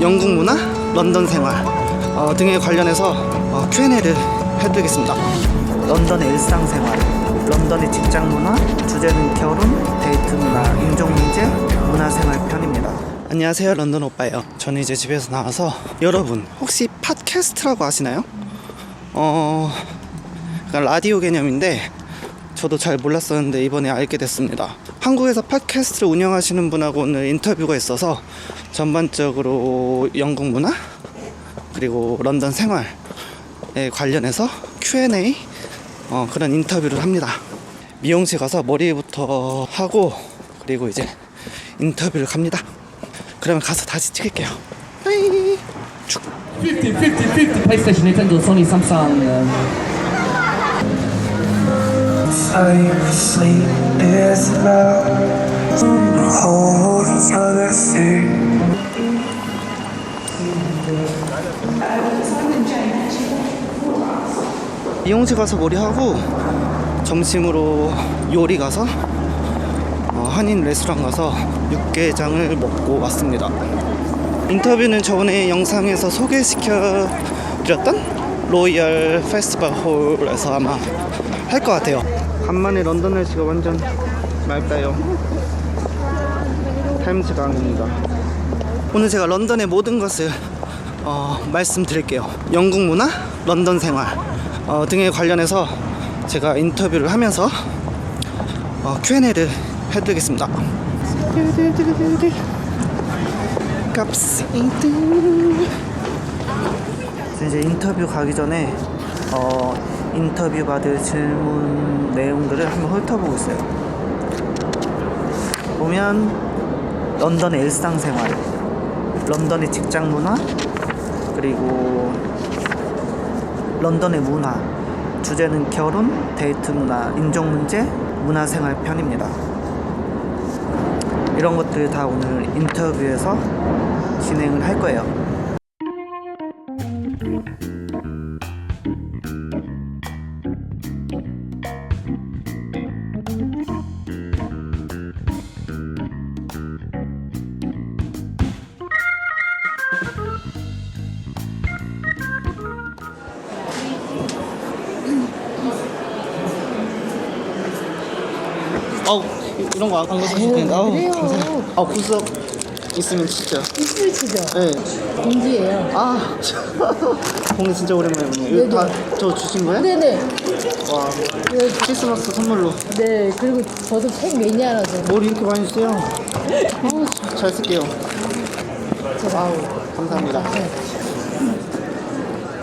영국 문화, 런던 생활 어, 등에 관련해서 어, Q&A를 해드리겠습니다. 런던의 일상생활, 런던의 직장 문화, 주제는 결혼, 데이트 문화, 인종 문제, 문화생활 편입니다. 안녕하세요, 런던 오빠예요. 저는 이제 집에서 나와서 여러분 혹시 팟캐스트라고 아시나요? 어, 약간 라디오 개념인데 저도 잘 몰랐었는데 이번에 알게 됐습니다. 한국에서 팟캐스트를 운영하시는 분하고 오늘 인터뷰가 있어서 전반적으로 영국 문화 그리고 런던 생활에 관련해서 Q&A 어, 그런 인터뷰를 합니다. 미용실 가서 머리부터 하고 그리고 이제 인터뷰를 갑니다. 그러면 가서 다시 찍을게요. 빠이. 50, 50, 50 PlayStation, Nintendo, Sony, Samsung. Um, Sleep, sleep is love. Hold other thing. 미용실 가서 머리하고 점심으로 요리 가서 어, 한인 레스토랑 가서 육개장을 먹고 왔습니다. 인터뷰는 저번에 영상에서 소개시켜 드렸던 로이얼 페스티벌 홀에서 아마 할 것 같아요. 간만에 런던 날씨가 완전 맑다요. 타임즈강입니다. 오늘 제가 런던의 모든 것을 어, 말씀드릴게요. 영국 문화, 런던 생활 어, 등에 관련해서 제가 인터뷰를 하면서 어, Q&A를 해드리겠습니다. 값이드. 이제 인터뷰 가기 전에 어, 인터뷰 받을 질문 내용들을 한번 훑어보고 있어요. 보면 런던의 일상생활, 런던의 직장 문화, 그리고 런던의 문화 주제는 결혼, 데이트 문화, 인종 문제, 문화생활 편입니다. 이런 것들 다 오늘 인터뷰에서 진행을 할 거예요. 아우 이런 거안 가져주실 텐데 아우 그래요. 감사해요. 아 구석 있으면 진짜. 스위치죠. 네. 공지예요. 아 공기 진짜 오랜만에 보네요. 이거 다저 주신 거예요? 네네. 와 네, 크리스마스 선물로 네. 그리고 저도 책 매니아라서. 뭘 이렇게 많이 주세요? 아우 잘 쓸게요. 아우 감사합니다. 네.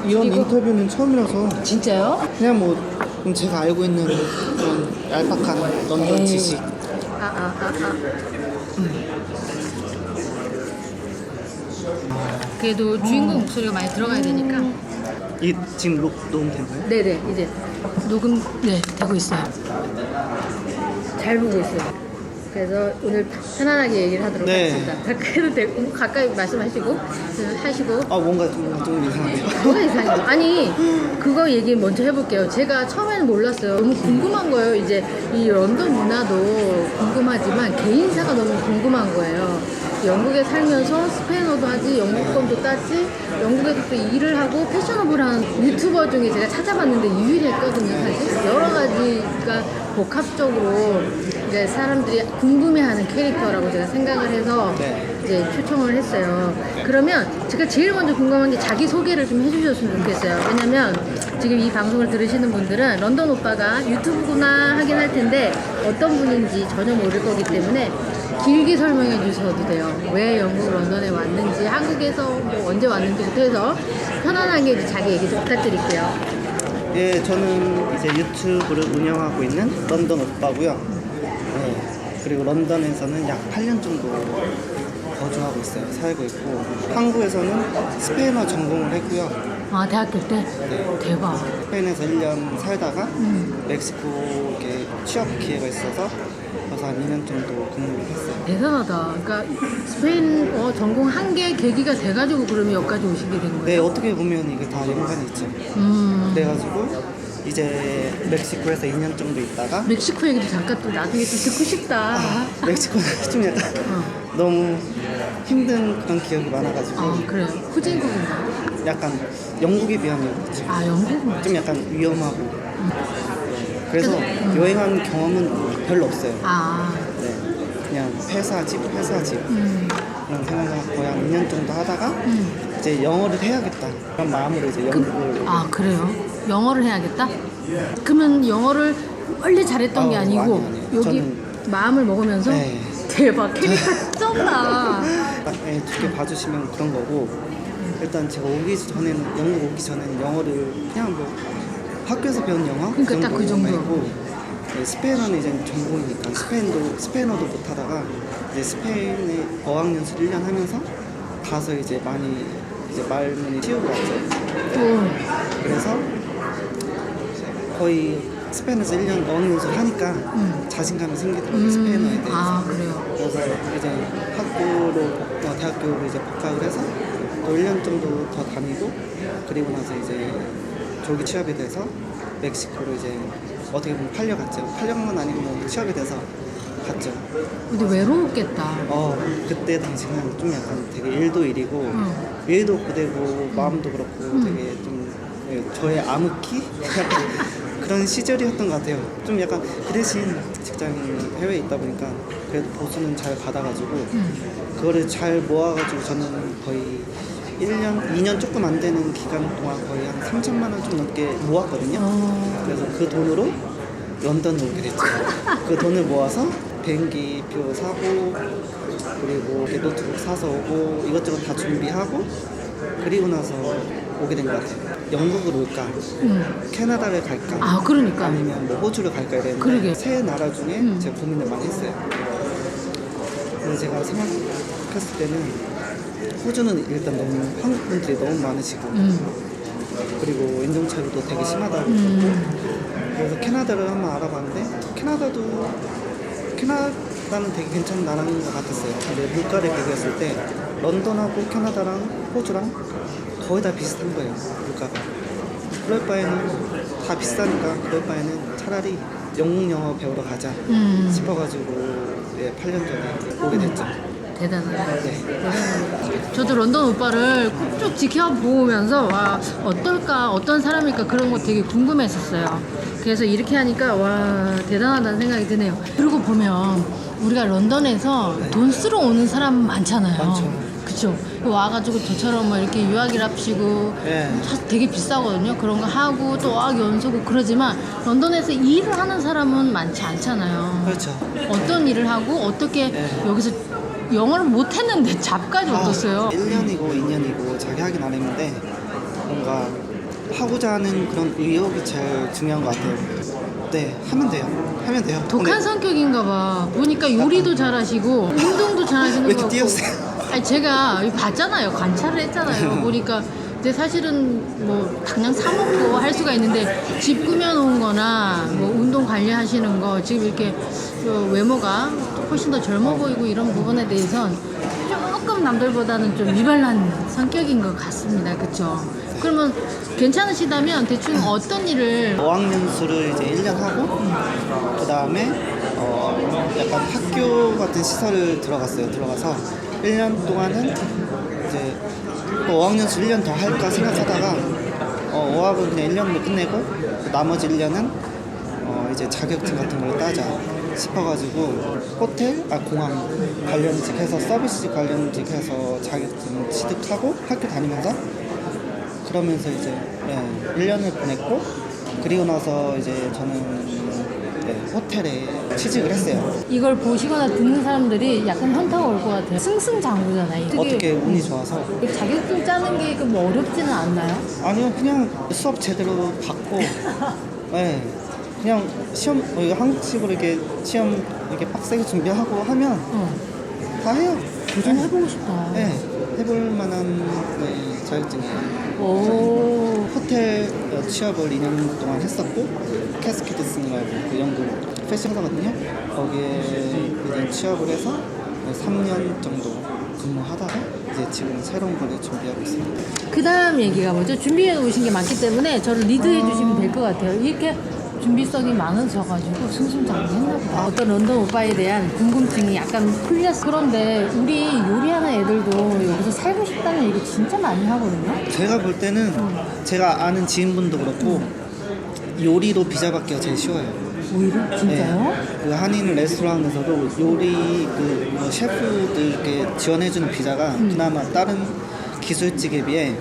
이런 인터뷰는 처음이라서 진짜요? 그냥 뭐 그럼 제가 알고 있는 그런 얄팍한 런던 에이. 지식 아, 아, 아, 아. 그래도 주인공 목소리가 많이 들어가야 되니까. 이게 지금 녹, 녹음된 거예요? 네네. 이제 녹음, 네, 되고 있어요. 잘 보고 있어요. 그래서 오늘 편안하게 얘기를 하도록 네. 하겠습니다. 그래도 되고, 가까이 말씀하시고, 하시고. 아 뭔가 좀, 좀 이상한데요? 뭐가 이상해요? 아니 그거 얘기 먼저 해볼게요. 제가 처음에는 몰랐어요. 너무 궁금한 거예요. 이제 이 런던 문화도 궁금하지만 개인사가 너무 궁금한 거예요. 영국에 살면서 스페인어도 하지, 영국권도 땄지, 영국에서 또 일을 하고 패셔너블한 유튜버 중에 제가 찾아봤는데 유일했거든요, 사실. 여러 가지가 복합적으로 이제 사람들이 궁금해하는 캐릭터라고 제가 생각을 해서 네. 이제 초청을 했어요. 그러면 제가 제일 먼저 궁금한 게 자기 소개를 좀 해주셨으면 좋겠어요. 왜냐면 지금 이 방송을 들으시는 분들은 런던 오빠가 유튜브구나 하긴 할 텐데 어떤 분인지 전혀 모를 거기 때문에 길게 설명해 주셔도 돼요. 왜 영국 런던에 왔는지, 한국에서 뭐 언제 왔는지부터 해서 편안하게 자기 얘기 좀 부탁드릴게요. 예, 저는 이제 유튜브를 운영하고 있는 런던 오빠고요. 네, 그리고 런던에서는 약 8년 정도 거주하고 있어요. 살고 있고 한국에서는 스페인어 전공을 했고요. 아, 대학교 때? 대박. 스페인에서 1년 살다가 음. 멕시코에 취업 기회가 있어서 그래서 한 2년 정도 근무를 했어요. 대단하다. 그러니까 스페인어 전공 한개 계기가 돼가지고 그러면 여기까지 오시게 된 거예요? 네, 어떻게 보면 이게 다 연관이 있죠. 음. 그래가지고 이제 멕시코에서 2년 정도 있다가 멕시코 얘기도 잠깐 또 나중에 또 듣고 싶다. 멕시코는 좀 약간 어. 너무 힘든 그런 기억이 많아가지고 아 그래요. 후진국인가요? 약간 영국에 비하면 그렇죠. 아 영국은 좀 약간 위험하고 그래서 여행한 경험은 별로 없어요. 아 네. 그냥 회사 집 회사 집 음. 그런 생각을 거의 한 2년 정도 하다가 음. 이제 영어를 해야겠다 그런 마음으로 이제 영국을 아 그래요? 영어를 해야겠다? 그러면 영어를 원래 잘했던 게 아우, 아니고 아니요, 아니요. 여기 저는- 마음을 먹으면서 네. 대박 캐릭터 쩐다 네, 두개 봐주시면 그런 거고 일단 제가 오기 전에는 영국 오기 전에는 영어를 그냥 뭐 학교에서 배운 영어 그러니까 딱그 정도. 말고 네, 스페인어는 이제 전공이니까 스페인도 스페인어도 못 하다가 이제 스페인에 어학연수 1년 하면서 가서 이제 많이 이제 말문이 씌우고 왔죠. 오. 그래서 거의 스페인에서 1년 어학연수를 하니까 음. 자신감이 생기더라고요 스페인어에 대해서. 아 그래요 그래서 이제 학교로 복- 어, 대학교로 이제 복학을 해서 또 1년 정도 더 다니고 그리고 나서 이제 조기 취업이 돼서 멕시코로 이제 어떻게 보면 팔려갔죠. 팔려간 건 아니고 뭐 취업이 돼서 갔죠. 근데 외로웠겠다 어 그때 당시는 좀 약간 되게 일도 일이고 응. 일도 고되고 마음도 그렇고 되게 좀 예, 저의 암흑기 그런 시절이었던 것 같아요. 좀 약간 그 대신 직장이 해외에 있다 보니까 그래도 보수는 잘 받아가지고 그거를 잘 모아가지고 저는 거의 1년, 2년 조금 안 되는 기간 동안 거의 한 3천만 원 좀 넘게 모았거든요. 어. 그래서 그 돈으로 런던에 오게 됐죠. 그 돈을 모아서 비행기표 사고 그리고 노트북 사서 오고 이것저것 다 준비하고 그리고 나서 오게 된 것 같아요. 영국을 올까, 음. 캐나다를 갈까, 아 그러니까 아니면 뭐 호주를 갈까 이랬는데 그러게. 세 나라 중에 음. 제가 고민을 많이 했어요. 근데 제가 생각했을 때는 호주는 일단 너무 한국 분들이 너무 많으시고 음. 그리고 인종차별도 되게 심하다고 음. 그래서 캐나다를 한번 알아봤는데 캐나다도 캐나다는 되게 괜찮은 나라인 것 같았어요. 근데 물가를 비교했을 때 런던하고 캐나다랑 호주랑 거의 다 비슷한 거예요. 물가가. 그럴 바에는 다 비싸니까 그럴 바에는 차라리 영국 영어 배우러 가자 음. 싶어가지고 예, 8년 전에 오게 됐죠. 대단하다 네. 저도 런던 오빠를 쭉 지켜보면서 와 어떨까 어떤 사람일까 그런 거 되게 궁금했었어요. 그래서 이렇게 하니까 와 대단하다는 생각이 드네요. 그리고 보면 우리가 런던에서 돈 쓰러 오는 사람 많잖아요. 많죠. 그쵸? 와가지고 저처럼 뭐 이렇게 유학이랍시고 예. 사실 되게 비싸거든요. 그런 거 하고 또 어학 연수고 그러지만 런던에서 일을 하는 사람은 많지 않잖아요. 그렇죠. 어떤 일을 하고 어떻게 네. 여기서 영어를 못했는데 잡까지 어떻어요? 1년이고 2년이고 자기 하긴 안 했는데 뭔가 하고자 하는 그런 의욕이 제일 중요한 것 같아요. 네, 하면 돼요. 하면 돼요. 독한 근데 성격인가 봐. 보니까 요리도 잘하시고 운동도 잘하시는 왜것 이렇게 같고. 띄우세요? 아니 제가 봤잖아요. 관찰을 했잖아요. 보니까 근데 사실은 뭐 당장 사 먹고 할 수가 있는데 집 꾸며놓은 거나 뭐 운동 관리하시는 거 지금 이렇게 저 외모가 훨씬 더 젊어 보이고 이런 부분에 대해선 조금 남들보다는 좀 유별난 성격인 것 같습니다. 그쵸? 그러면 괜찮으시다면 대충 어떤 일을 어학연수를 이제 1년 하고 그 다음에 어 약간 학교 같은 시설을 들어갔어요. 들어가서 1년 동안은 이제 또 어학연수 1년 더 할까 생각하다가 어, 어학은 그냥 1년으로 끝내고 나머지 1년은 어 이제 자격증 같은 걸 따자 싶어가지고 호텔 아 공항 관련직 해서 서비스 관련직 해서 자격증 취득하고 학교 다니면서 그러면서 이제 네, 1년을 보냈고 그리고 나서 이제 저는 네, 호텔에 취직을 했어요. 이걸 보시거나 듣는 사람들이 약간 현타가 올 것 같아요. 승승장구잖아요. 되게 어떻게 운이 좋아서 자격증 짜는 게뭐 어렵지는 않나요? 아니요 그냥 수업 제대로 받고 네, 그냥 시험 어, 이거 한국식으로 이렇게 시험 이렇게 빡세게 준비하고 하면 어. 다 해요. 도전해보고 싶다. 네, 해볼 만한 네, 자격증이에요. 오. 호텔 어, 취업을 2년 동안 했었고 캐스키드슨이라고 그 영국 패션 회사거든요. 거기에 이제 취업을 해서 3년 정도 근무하다가 이제 지금 새로운 거를 준비하고 있습니다. 그 다음 얘기가 뭐죠? 준비해 오신 게 많기 때문에 저를 리드해 주시면 될 것 같아요. 이렇게 준비성이 많으셔가지고 승승장구했나 보다. 어떤 런던 오빠에 대한 궁금증이 약간 풀렸어. 그런데 우리 요리하는 애들도 여기서 살고 싶다는 얘기 진짜 많이 하거든요. 제가 볼 때는 제가 아는 지인분도 그렇고 요리로 비자 받기가 제일 쉬워요. 오히려 진짜요? 그 한인 레스토랑에서도 요리 그뭐 셰프들께 지원해주는 비자가 음. 그나마 다른 기술직에 비해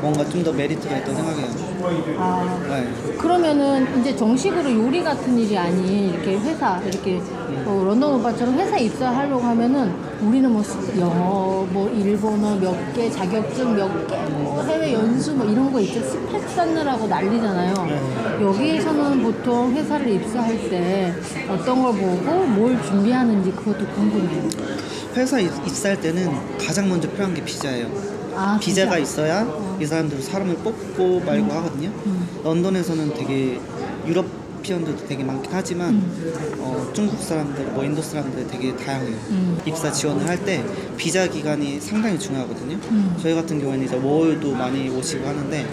뭔가 좀 더 메리트가 있다고 생각해요. 아 네. 그러면은 이제 정식으로 요리 같은 일이 아닌 이렇게 회사 이렇게 어, 런던 오빠처럼 회사 입사하려고 하면은 우리는 뭐 영어 뭐 일본어 몇 개 자격증 몇개뭐 해외 연수 뭐 이런 거 있죠 스펙 쌓느라고 난리잖아요 여기에서는 보통 회사를 입사할 때 어떤 걸 보고 뭘 준비하는지 그것도 궁금해요 회사 입- 입사할 때는 가장 먼저 필요한 게 비자예요. 아 비자가? 있어야 이 사람들 사람을 뽑고 말고 하거든요. 런던에서는 되게 유럽 피언들도 되게 많긴 하지만 어, 중국 사람들, 뭐 인도 사람들 되게 다양해요. 입사 지원을 할 때 비자 기간이 상당히 중요하거든요. 저희 같은 경우에는 이제 월도 많이 오시고 하는데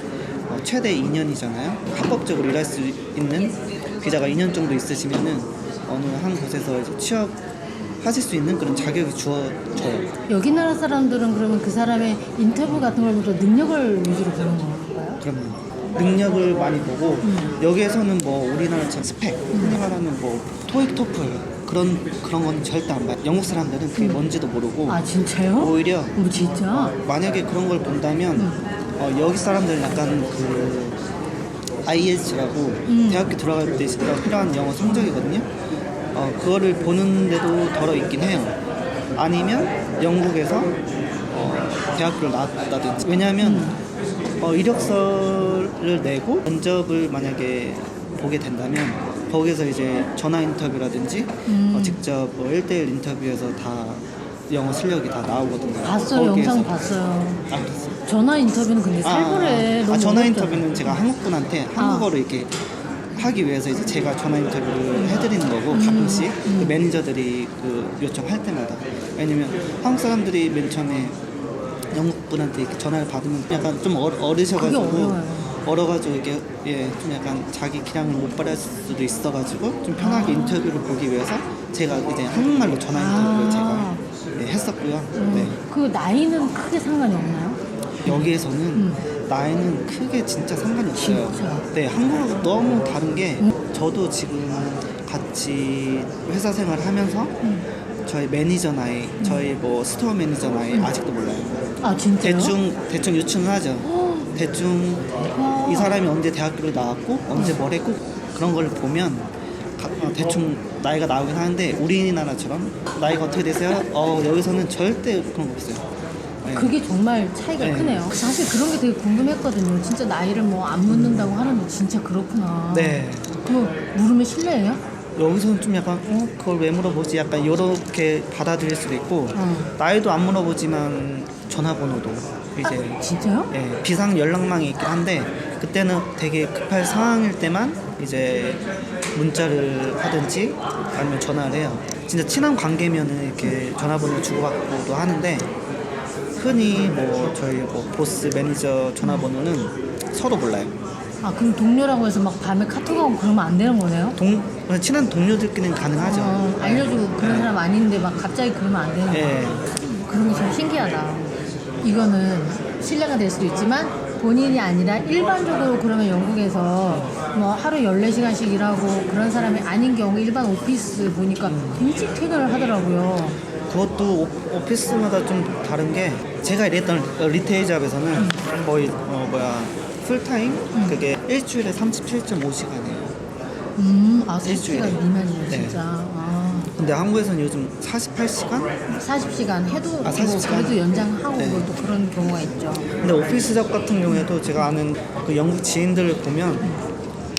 어, 최대 2년이잖아요. 합법적으로 일할 수 있는 비자가 2년 정도 있으시면은 어느 한 곳에서 이제 취업 하실 수 있는 그런 자격이 주어져요. 여기 나라 사람들은 그러면 그 사람의 인터뷰 같은 걸 보다 능력을 위주로 보는 건가요? 그럼요. 능력을 많이 보고 여기에서는 뭐 우리나라처럼 스펙, 흔히 말하는 뭐 토익, 토플 그런 그런 건 절대 안 봐요. 영국 사람들은 그게 뭔지도 모르고 아 진짜요? 오히려 뭐 진짜? 만약에 그런 걸 본다면 어, 여기 사람들은 약간 그 IELTS라고 대학교 들어갈 때 필요한 영어 성적이거든요. 어, 그거를 보는데도 덜어 있긴 해요. 아니면 영국에서 어, 대학교를 나왔다든지 왜냐하면 어, 이력서를 내고 면접을 만약에 보게 된다면 거기서 이제 전화 인터뷰라든지 어, 직접 뭐 1대1 인터뷰에서 다 영어 실력이 다 나오거든요. 봤어요 거기에서. 영상 봤어요 아, 그랬어요? 전화 인터뷰는 근데 살벌해 아, 너무 아, 전화 어렵잖아. 인터뷰는 제가 한국 분한테 한국어로 이렇게 하기 위해서 이제 제가 전화 인터뷰를 해드리는 거고 음. 가끔씩 그 매니저들이 그 요청할 때마다 왜냐면 한국 사람들이 맨 처음에 영국 분한테 이렇게 전화를 받으면 약간 좀 어, 그게 어려워요. 얼어가지고 이게 예좀 약간 자기 기량을 못 발휘할 수도 있어가지고 좀 편하게 인터뷰를 보기 위해서 제가 이제 한국말로 전화 인터뷰를 아. 제가 예, 했었고요. 네. 그 나이는 크게 상관이 없나요? 여기에서는 나이는 크게 진짜 상관이 없어요. 진짜? 네, 한국하고 너무 다른 게 저도 지금 같이 회사 생활 하면서 저희 매니저 나이, 저희 뭐 스토어 매니저 나이 아직도 몰라요. 아 진짜요? 대충 대충 유추는 하죠. 대충 이 사람이 언제 대학교를 나왔고 언제 뭘 했고 그런 걸 보면 가- 어, 대충 나이가 나오긴 하는데 우리나라처럼 나이가 어떻게 되세요? 어 여기서는 절대 그런 거 없어요. 네. 그게 정말 차이가 네. 크네요 사실 그런 게 되게 궁금했거든요 진짜 나이를 뭐 안 묻는다고 하는데 진짜 그렇구나 네. 그거 물으면 실례예요? 여기서는 좀 약간 어 그걸 왜 물어보지 약간 이렇게 받아들일 수도 있고 어. 나이도 안 물어보지만 전화번호도 이제 아, 진짜요? 예, 비상 연락망이 있긴 한데 그때는 되게 급할 상황일 때만 이제 문자를 하든지 아니면 전화를 해요. 진짜 친한 관계면은 이렇게 전화번호 주고받고도 하는데 흔히 뭐 저희 뭐 보스 매니저 전화번호는 서로 몰라요. 아 그럼 동료라고 해서 막 밤에 카톡하고 그러면 안 되는 거네요? 동 친한 동료들끼리는 가능하죠. 어, 알려주고 그런 사람 아닌데 막 갑자기 그러면 안 되는 거예요? 예. 그런 게좀 신기하다. 이거는 신뢰가 될 수도 있지만 본인이 아니라 일반적으로 그러면 영국에서 뭐 하루 14시간씩 일하고 그런 사람이 아닌 경우 일반 오피스 보니까 일찍 퇴근을 하더라고요. 그것도 오- 오피스마다 좀 다른 게 제가 일했던 리테일 잡에서는 거의 어 뭐야 풀타임 그게 일주일에 37.5시간이에요. 음, 아, 일주일에. 40시간 미만이에요, 네. 진짜. 아, 근데 한국에서는 요즘 48시간? 40시간 해도 아, 40시간? 뭐 그래도 연장하고 네. 뭐또 그런 경우가 있죠. 근데 오피스 잡 같은 경우에도 제가 아는 그 영국 지인들을 보면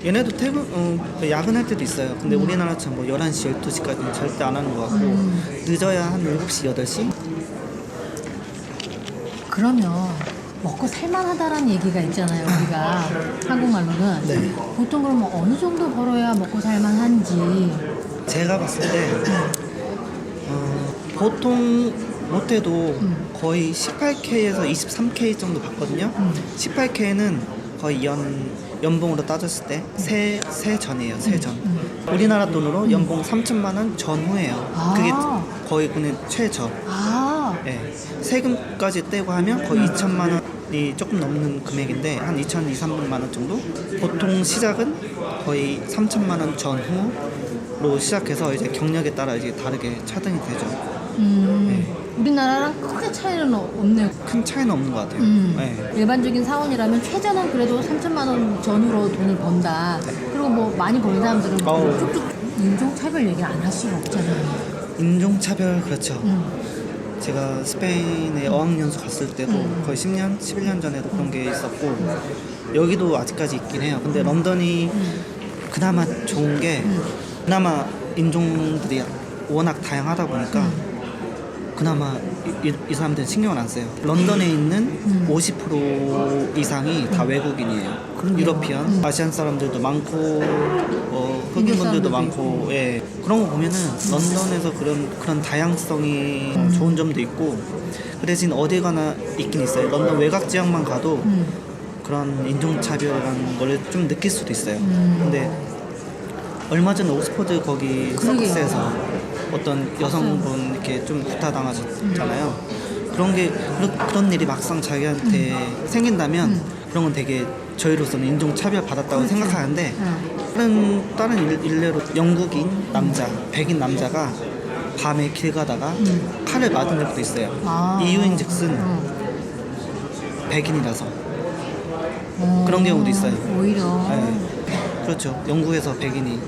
얘네도 퇴근 어, 야근할 때도 있어요. 근데 우리나라처럼 뭐 11시, 12시까지는 절대 안 하는 것 같고 늦어야 한 7시, 8시? 그러면 먹고 살만하다라는 얘기가 있잖아요, 우리가. 한국말로는. 네. 보통 그러면 어느 정도 벌어야 먹고 살만한지. 제가 봤을 때 어, 보통 못해도 거의 18K에서 23K 정도 받거든요. 18K는 거의 연 연봉으로 따졌을 때 세 세 전이에요. 세 전. 우리나라 돈으로 연봉 3천만 원 전후예요. 아. 그게 거의 그냥 최저. 아, 예. 세금까지 떼고 하면 거의 2천만 원이 조금 넘는 금액인데 한 2천 2, 300만 원 정도. 보통 시작은 거의 3천만 원 전후로 시작해서 이제 경력에 따라 이제 다르게 차등이 되죠. 음, 우리나라랑 크게 차이는 없네요. 큰 차이는 없는 것 같아요. 음. 예. 일반적인 사원이라면 최저는 그래도 3천만 원 전후로 돈을 번다. 그리고 뭐 많이 버는 사람들은 어우. 쭉쭉 인종차별 얘기 안 할 수가 없잖아요. 인종차별 그렇죠. 음. 제가 스페인에 어학연수 갔을 때도 음. 거의 10년, 11년 전에도 그런 게 있었고 여기도 아직까지 있긴 해요. 근데 런던이 음. 그나마 좋은 게 그나마 인종들이 워낙 다양하다 보니까 음. 그나마 이, 이- 이 사람들은 신경을 안 써요. 런던에 있는 음. 50% 이상이 다 외국인이에요. 그러네요. 유러피안, 아시안 사람들도 많고 어, 흑인 인도 분들도 사람들도 많고. 예. 그런 거 보면은 런던에서 그런 그런 다양성이 좋은 점도 있고 그 대신 어디 가나 있긴 있어요. 런던 외곽 지역만 가도 음. 그런 인종차별이라는 걸 좀 느낄 수도 있어요. 음. 근데 얼마 전에 옥스퍼드 거기 그러게요. 서커스에서 어떤 여성분 이렇게 좀 구타당하셨잖아요. 그런 게 그런, 그런 일이 막상 자기한테 음. 생긴다면 그런 건 되게 저희로서는 인종 차별 받았다고 그렇죠. 생각하는데 응. 다른 다른 일, 일례로 영국인 남자 백인 남자가 밤에 길 가다가 칼을 맞은 적도 있어요. 음. 아. 이유인즉슨 응. 백인이라서 어, 그런 경우도 있어요. 오히려 네. 그렇죠. 영국에서 백인이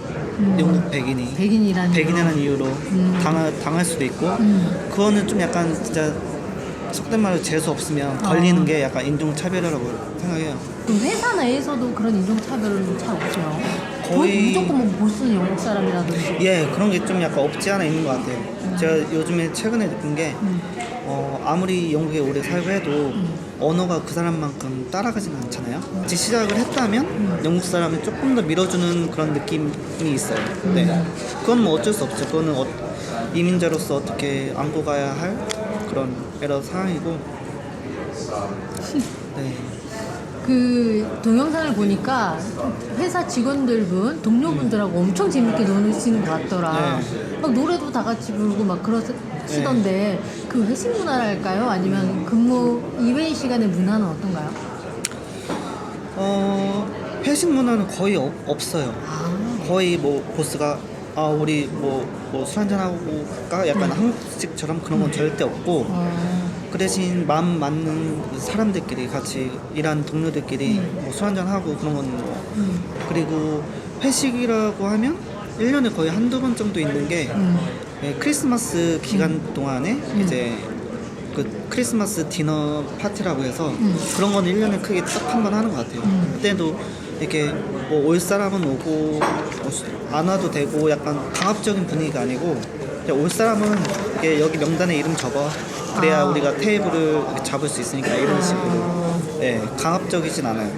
영국 백인이 음. 백인이라는 백인이라는 이유로 음. 당할, 당할 수도 있고 그거는 좀 약간 진짜 속된 말로 재수 없으면 아. 걸리는 게 약간 인종 차별이라고 생각해요. 그 회사 내에서도 그런 인종차별은 잘 없어요. 거의- 무조건 뭐 보스는 영국 사람이라든지. 예, 그런 게 좀 약간 없지 않아 있는 것 같아요. 제가 요즘에 최근에 느낀 게 어, 아무리 영국에 오래 살고 해도 언어가 그 사람만큼 따라가진 않잖아요. 같이 시작을 했다면 영국 사람이 조금 더 밀어주는 그런 느낌이 있어요. 네, 그건 뭐 어쩔 수 없죠. 그거는 어, 이민자로서 어떻게 안고 가야 할 그런 여러 상황이고. 네. 그 동영상을 보니까 회사 직원들분, 동료분들하고 엄청 재밌게 노시는 것 같더라. 네. 막 노래도 다 같이 부르고 막 그러시던데 그 회식 문화랄까요? 아니면 근무 이외의 시간의 문화는 어떤가요? 어, 회식 문화는 거의 없, 없어요. 아, 거의 뭐 보스가 아 우리 뭐뭐술 한잔 하고 가 약간 한국식처럼 그런 건 절대 없고 어, 그 대신 마음 맞는 사람들끼리 같이 일하는 동료들끼리 뭐 술 한잔 하고 그런 건 음, 그리고 회식이라고 하면 1년에 거의 한두 번 정도 있는 게 음. 예, 크리스마스 기간 동안에 이제 그 크리스마스 디너 파티라고 해서 그런 건 1년에 크게 딱 한 번 하는 것 같아요. 그때도 이렇게 뭐 올 사람은 오고 뭐안 와도 되고 약간 강압적인 분위기가 아니고 올 사람은 이렇게 여기 명단에 이름 적어 그래야 아. 우리가 테이블을 잡을 수 있으니까 이런 식으로 예 강압적이진 않아요.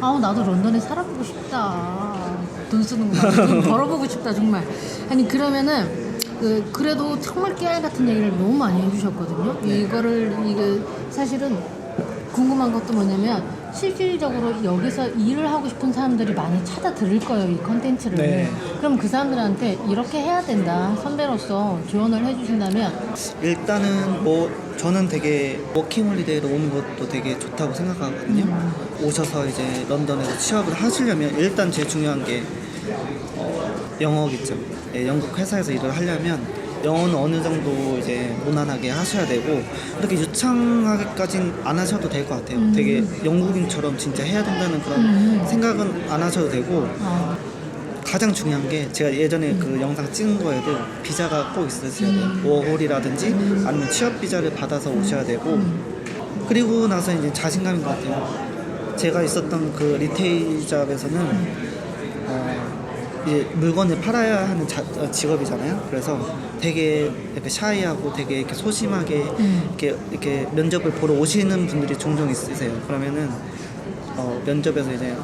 아우 나도 런던에 살아보고 싶다. 돈 쓰는 거돈 벌어보고 싶다 정말. 아니 그러면은 그 그래도 정말 깨알 같은 얘기를 너무 많이 해주셨거든요. 이거를 이게 사실은 궁금한 것도 뭐냐면 실질적으로 여기서 일을 하고 싶은 사람들이 많이 찾아 들을 거예요 이 컨텐츠를. 네. 그럼 그 사람들한테 이렇게 해야 된다 선배로서 조언을 해주신다면 일단은 뭐 저는 되게 워킹홀리데이로 오는 것도 되게 좋다고 생각하거든요. 오셔서 이제 런던에서 취업을 하시려면 일단 제일 중요한 게 어, 영어겠죠. 예, 영국 회사에서 일을 하려면 영어는 어느 정도 이제 무난하게 하셔야 되고 그렇게 유창하게까진 안 하셔도 될 것 같아요. 되게 영국인처럼 진짜 해야 된다는 그런 생각은 안 하셔도 되고 어, 가장 중요한 게 제가 예전에 그 영상 찍은 거에도 비자가 꼭 있으셔야 돼요. 워홀이라든지 아니면 취업 비자를 받아서 오셔야 되고 그리고 나서 이제 자신감인 것 같아요. 제가 있었던 그 리테일 잡에서는 어, 물건을 팔아야 하는 자- 어, 직업이잖아요. 그래서 되게 이렇게 샤이하고 되게 이렇게 소심하게 이렇게 이렇게 면접을 보러 오시는 분들이 종종 있으세요. 그러면은 어, 면접에서 이제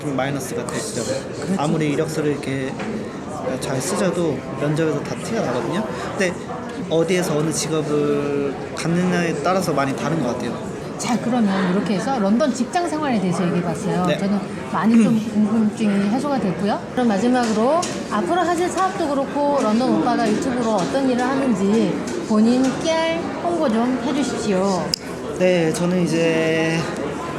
좀 마이너스가 되시죠. 아무리 이력서를 이렇게 잘 쓰셔도 면접에서 다 티가 나거든요. 근데 어디에서 어느 직업을 갖느냐에 따라서 많이 다른 것 같아요. 자 그러면 이렇게 해서 런던 직장 생활에 대해서 얘기해봤어요. 네. 저는 많이 좀 궁금증이 해소가 됐고요. 그럼 마지막으로 앞으로 하실 사업도 그렇고 런던 오빠가 유튜브로 어떤 일을 하는지 본인 깨알 홍보 좀 해주십시오. 네, 저는 이제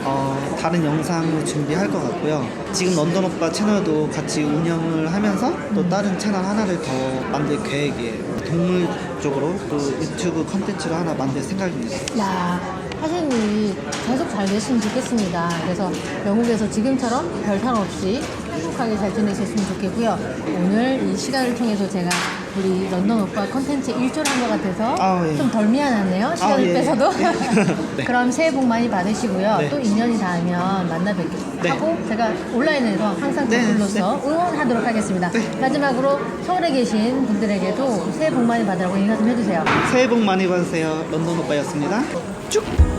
어, 다른 영상을 준비할 것 같고요. 지금 런던 오빠 채널도 같이 운영을 하면서 또 다른 채널 하나를 더 만들 계획이에요. 동물 쪽으로 또 유튜브 컨텐츠를 하나 만들 생각입니다. 야 하시는 일이 계속 잘 됐으면 좋겠습니다. 그래서 영국에서 지금처럼 별탈 없이 행복하게 잘 지내셨으면 좋겠고요. 오늘 이 시간을 통해서 제가 우리 런던 오빠 컨텐츠 일조를 한 것 같아서 아, 예. 좀 덜 미안하네요. 시간을 예. 뺏어도. 네. 그럼 새해 복 많이 받으시고요. 네. 또 인연이 닿으면 만나 뵙기로 네. 하고 제가 온라인에서 항상 네, 댓글로서 응원하도록 하겠습니다. 네. 마지막으로 서울에 계신 분들에게도 새해 복 많이 받으라고 인사 좀 해주세요. 새해 복 많이 받으세요. 런던 오빠였습니다. 쭉!